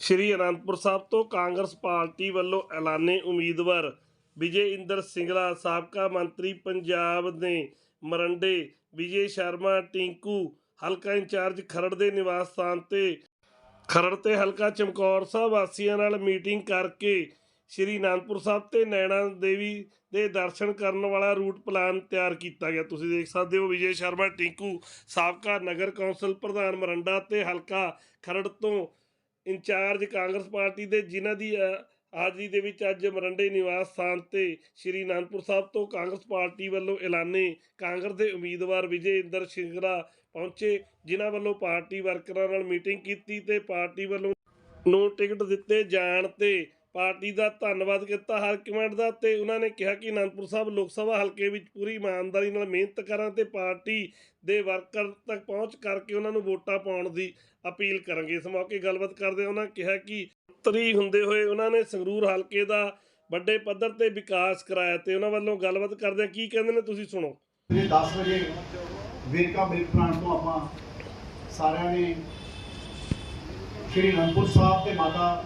ਸ਼੍ਰੀ ਅਨੰਦਪੁਰ ਸਾਹਿਬ ਤੋਂ ਕਾਂਗਰਸ ਪਾਰਟੀ ਵੱਲੋਂ ਐਲਾਨੇ ਉਮੀਦਵਾਰ ਵਿਜੇ ਇੰਦਰ ਸਿੰਗਲਾ, ਸਾਬਕਾ ਮੰਤਰੀ ਪੰਜਾਬ ਨੇ ਮਰੰਡੇ ਵਿਜੇ ਸ਼ਰਮਾ, ਟਿੰਕੂ, ਹਲਕਾ ਇੰਚਾਰਜ ਖਰੜ ਦੇ ਨਿਵਾਸ ਸਥਾਨ ਤੇ। ਖਰੜ ਤੇ ਹਲਕਾ ਚਮਕੌਰ ਸਾਹਿਬ ਵਾਸੀਆਂ ਨਾਲ ਮੀਟਿੰਗ ਕਰਕੇ ਸ਼੍ਰੀ ਅਨੰਦਪੁਰ ਸਾਹਿਬ ਤੇ ਨੈਣਾ ਦੇਵੀ ਦੇ ਦਰਸ਼ਨ ਕਰਨ ਵਾਲਾ ਰੂਟ ਪਲਾਨ ਤਿਆਰ ਕੀਤਾ ਗਿਆ। ਤੁਸੀਂ ਦੇਖ ਸਕਦੇ ਹੋ ਵਿਜੇ ਸ਼ਰਮਾ, ਟਿੰਕੂ, ਸਾਬਕਾ ਨਗਰ ਕੌਂਸਲ ਪ੍ਰਧਾਨ ਮਰੰਡਾ ਤੇ ਹਲਕਾ ਖਰੜ ਤੋਂ ਇੰਚਾਰਜ ਕਾਂਗਰਸ ਪਾਰਟੀ ਦੇ, ਜਿਨ੍ਹਾਂ ਦੀ ਹਾਜ਼ਰੀ ਦੇ ਵਿੱਚ ਅੱਜ ਮਰੰਡੇ ਨਿਵਾਸ ਸਥਾਨ ਤੇ ਸ਼੍ਰੀ ਅਨੰਦਪੁਰ ਸਾਹਿਬ ਤੋਂ ਕਾਂਗਰਸ ਪਾਰਟੀ ਵੱਲੋਂ ਐਲਾਨੇ ਕਾਂਗਰਸ ਦੇ ਉਮੀਦਵਾਰ ਵਿਜੇ ਇੰਦਰ ਸਿੰਗਲਾ ਪਹੁੰਚੇ, ਜਿਨ੍ਹਾਂ ਵੱਲੋਂ ਪਾਰਟੀ ਵਰਕਰਾਂ ਨਾਲ ਮੀਟਿੰਗ ਕੀਤੀ ਤੇ ਪਾਰਟੀ ਵੱਲੋਂ ਨੂੰ ਟਿਕਟ ਦਿੱਤੇ ਜਾਣ ਤੇ ਪਾਰਟੀ ਦਾ ਧੰਨਵਾਦ ਕੀਤਾ ਹਰ ਕਮੈਂਟ ਦਾ ਤੇ ਉਹਨਾਂ ਨੇ ਕਿਹਾ ਕਿ ਅਨੰਦਪੁਰ ਸਾਹਿਬ ਲੋਕ ਸਭਾ ਹਲਕੇ ਵਿੱਚ ਪੂਰੀ ਇਮਾਨਦਾਰੀ ਨਾਲ ਮਿਹਨਤ ਕਰਾਂ ਤੇ ਪਾਰਟੀ ਦੇ ਵਰਕਰ ਤੱਕ ਪਹੁੰਚ ਕਰਕੇ ਉਹਨਾਂ ਨੂੰ ਵੋਟਾਂ ਪਾਉਣ ਦੀ ਅਪੀਲ ਕਰਾਂਗੇ। ਇਸ ਮੌਕੇ ਗੱਲਬਾਤ ਕਰਦੇ ਉਹਨਾਂ ਕਿਹਾ ਕਿ ਤਰੀ ਹੁੰਦੇ ਹੋਏ ਉਹਨਾਂ ਨੇ ਸੰਗਰੂਰ ਹਲਕੇ ਦਾ ਵੱਡੇ ਪੱਧਰ ਤੇ ਵਿਕਾਸ ਕਰਾਇਆ ਤੇ ਉਹਨਾਂ ਵੱਲੋਂ ਗੱਲਬਾਤ ਕਰਦੇ ਕੀ ਕਹਿੰਦੇ ਨੇ ਤੁਸੀਂ ਸੁਣੋ। ਜੇ 10 ਵਜੇ ਵੇਰਕਾ ਮਿਲਕ ਪਲਾਂਟ ਤੋਂ ਆਪਾਂ ਸਾਰਿਆਂ ਨੇ ਸ਼੍ਰੀ ਅਨੰਦਪੁਰ ਸਾਹਿਬ ਤੇ ਮਾਤਾ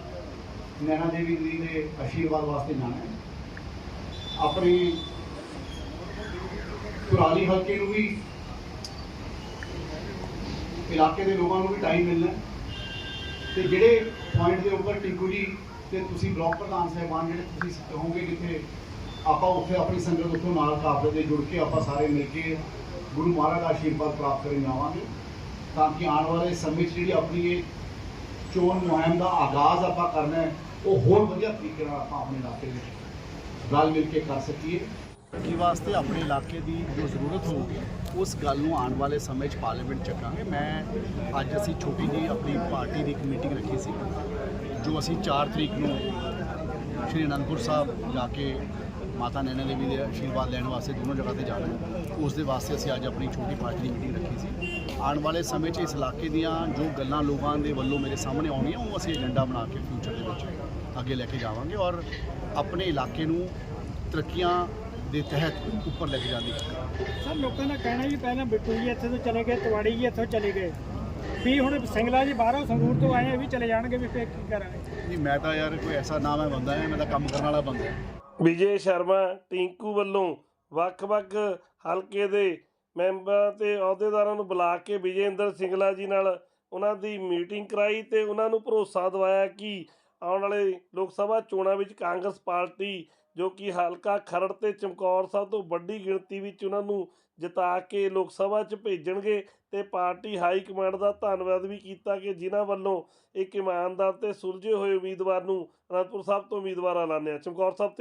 ਨੈਣਾ ਦੇਵੀ ਜੀ ਦੇ ਆਸ਼ੀਰਵਾਦ ਵਾਸਤੇ ਜਾਣਾ ਹੈ। ਆਪਣੀ ਕੁਰਾਲੀ ਹਲਕੇ ਨੂੰ ਵੀ, ਇਲਾਕੇ ਦੇ ਲੋਕਾਂ ਨੂੰ ਵੀ ਟਾਈਮ ਮਿਲਣਾ ਹੈ। ਤੇ ਜਿਹੜੇ ਪੁਆਇੰਟ ਦੇ ਉੱਪਰ ਟਿੰਕੂ ਜੀ ਤੇ ਤੁਸੀਂ ਬਲਾਕ ਪ੍ਰਧਾਨ ਸਾਹਿਬਾਨ ਜਿਹੜੇ ਤੁਸੀਂ ਕਹੋਗੇ ਕਿਤੇ ਆਪਾਂ ਉੱਥੇ ਆਪਣੀ ਸੰਗਤ ਉੱਥੋਂ ਨਾਲ ਕਾਫਲੇ ਦੇ ਜੁੜ ਕੇ ਆਪਾਂ ਸਾਰੇ ਮਿਲ ਕੇ ਗੁਰੂ ਮਹਾਰਾਜ ਦਾ ਆਸ਼ੀਰਵਾਦ ਪ੍ਰਾਪਤ ਕਰਨ ਜਾਵਾਂਗੇ। ਤਾਂ ਕਿ ਆਉਣ ਵਾਲੇ ਸਮੇਂ 'ਚ ਜਿਹੜੀ ਆਪਣੀ ਇਹ ਚੋਣ ਮੁਹਿੰਮ ਦਾ ਆਗਾਜ਼ ਆਪਾਂ ਕਰਨਾ ਹੈ, ਉਹ ਹੋਰ ਵਧੀਆ ਤਰੀਕੇ ਨਾਲ ਆਪਾਂ ਆਪਣੇ ਇਲਾਕੇ ਵਿੱਚ ਰਲ ਮਿਲ ਕੇ ਕਰ ਸਕੀਏ। ਤਰੱਕੀ ਵਾਸਤੇ ਆਪਣੇ ਇਲਾਕੇ ਦੀ ਜੋ ਜ਼ਰੂਰਤ ਹੋਊਗੀ, ਉਸ ਗੱਲ ਨੂੰ ਆਉਣ ਵਾਲੇ ਸਮੇਂ 'ਚ ਪਾਰਲੀਮੈਂਟ ਚੱਕਾਂਗੇ। ਮੈਂ ਅੱਜ ਅਸੀਂ ਛੋਟੀ ਜਿਹੀ ਆਪਣੀ ਪਾਰਟੀ ਦੀ ਇੱਕ ਮੀਟਿੰਗ ਰੱਖੀ ਸੀ, ਜੋ ਅਸੀਂ 4 ਤਰੀਕ ਨੂੰ ਸ਼੍ਰੀ ਅਨੰਦਪੁਰ ਸਾਹਿਬ ਜਾ ਕੇ ਮਾਤਾ ਨੈਣਾ ਦੇਵੀ ਦੇ ਆਸ਼ੀਰਵਾਦ ਲੈਣ ਵਾਸਤੇ ਦੋਨੋਂ ਜਗ੍ਹਾ ਤੇ ਜਾਣਾ ਉਸ ਦੇ ਵਾਸਤੇ ਅਸੀਂ ਅੱਜ ਆਪਣੀ ਛੋਟੀ ਪਾਰਟੀ ਦੀ ਮੀਟਿੰਗ ਰੱਖੀ ਸੀ। ਆਉਣ ਵਾਲੇ ਸਮੇਂ 'ਚ ਇਸ ਇਲਾਕੇ ਦੀਆਂ ਜੋ ਗੱਲਾਂ ਲੋਕਾਂ ਦੇ ਵੱਲੋਂ ਮੇਰੇ ਸਾਹਮਣੇ ਆਉਣੀਆਂ ਉਹ ਅਸੀਂ ਏਜੰਡਾ ਬਣਾ ਕੇ ਫਿਊਚਰ ਦੇ ਵਿੱਚ ਅੱਗੇ ਲੈ ਕੇ ਜਾਵਾਂਗੇ ਔਰ ਆਪਣੇ ਇਲਾਕੇ ਨੂੰ ਤਰੱਕੀਆਂ ਦੇ ਤਹਿਤ ਉੱਪਰ ਲੈ ਕੇ ਜਾਣ ਦੀ ਸਰ ਲੋਕਾਂ ਦਾ ਕਹਿਣਾ ਵੀ ਪਹਿਲਾਂ ਬਿੱਟੂ ਜੀ ਇੱਥੇ ਤੋਂ ਚਲੇ ਗਏ ਤਵਾੜੀ ਜੀ ਇੱਥੋਂ ਚਲੇ ਗਏ। ਵੀ ਹੁਣ ਸਿੰਗਲਾ ਜੀ ਬਾਹਰੋਂ ਸੰਗਰੂਰ ਤੋਂ ਆਏ ਵੀ ਚਲੇ ਜਾਣਗੇ ਵੀ ਫੇਰ ਕੀ ਕਰਾਂਗੇ? ਨਹੀਂ ਮੈਂ ਤਾਂ ਯਾਰ ਕੋਈ ਐਸਾ ਨਾਮ ਹੈ ਬੰਦਾ ਹੈ ਮੈਂ ਤਾਂ ਕੰਮ ਕਰਨ ਵਾਲਾ ਬੰਦਾ। ਹੈ ਵਿਜੇ ਸ਼ਰਮਾ ਟਿੰਕੂ ਵੱਲੋਂ ਵੱਖ-ਵੱਖ ਹਲਕੇ ਦੇ ਮੈਂਬਰਾਂ ਤੇ ਅਹੁਦੇਦਾਰਾਂ ਨੂੰ ਬੁਲਾ ਕੇ ਵਿਜੇ ਇੰਦਰ ਸਿੰਗਲਾ ਜੀ ਨਾਲ ਉਹਨਾਂ ਦੀ ਮੀਟਿੰਗ ਕਰਾਈ ਤੇ ਉਹਨਾਂ ਨੂੰ ਭਰੋਸਾ ਦਿਵਾਇਆ ਕਿ ਆਉਣ ਵਾਲੇ ਲੋਕ ਸਭਾ ਚੋਣਾਂ ਵਿੱਚ ਕਾਂਗਰਸ ਪਾਰਟੀ, ਜੋ ਕਿ ਹਲਕਾ ਖਰੜ ਤੇ ਚਮਕੌਰ ਸਾਹਿਬ ਤੋਂ ਵੱਡੀ ਗਿਣਤੀ ਵਿੱਚ ਉਹਨਾਂ ਨੂੰ ਜਿਤਾ ਕੇ ਲੋਕ ਸਭਾ 'ਚ ਭੇਜਣਗੇ ਤੇ ਪਾਰਟੀ ਹਾਈ ਕਮਾਂਡ ਦਾ ਧੰਨਵਾਦ ਵੀ ਕੀਤਾ ਕਿ ਜਿਨ੍ਹਾਂ ਵੱਲੋਂ ਇੱਕ ਇਮਾਨਦਾਰ ਤੇ ਸੁਲਝੇ ਹੋਏ ਉਮੀਦਵਾਰ ਨੂੰ ਅਨੰਦਪੁਰ ਸਾਹਿਬ ਤੋਂ ਉਮੀਦਵਾਰ ਐਲਾਨਿਆ। ਚਮਕੌਰ ਸਾਹਿਬ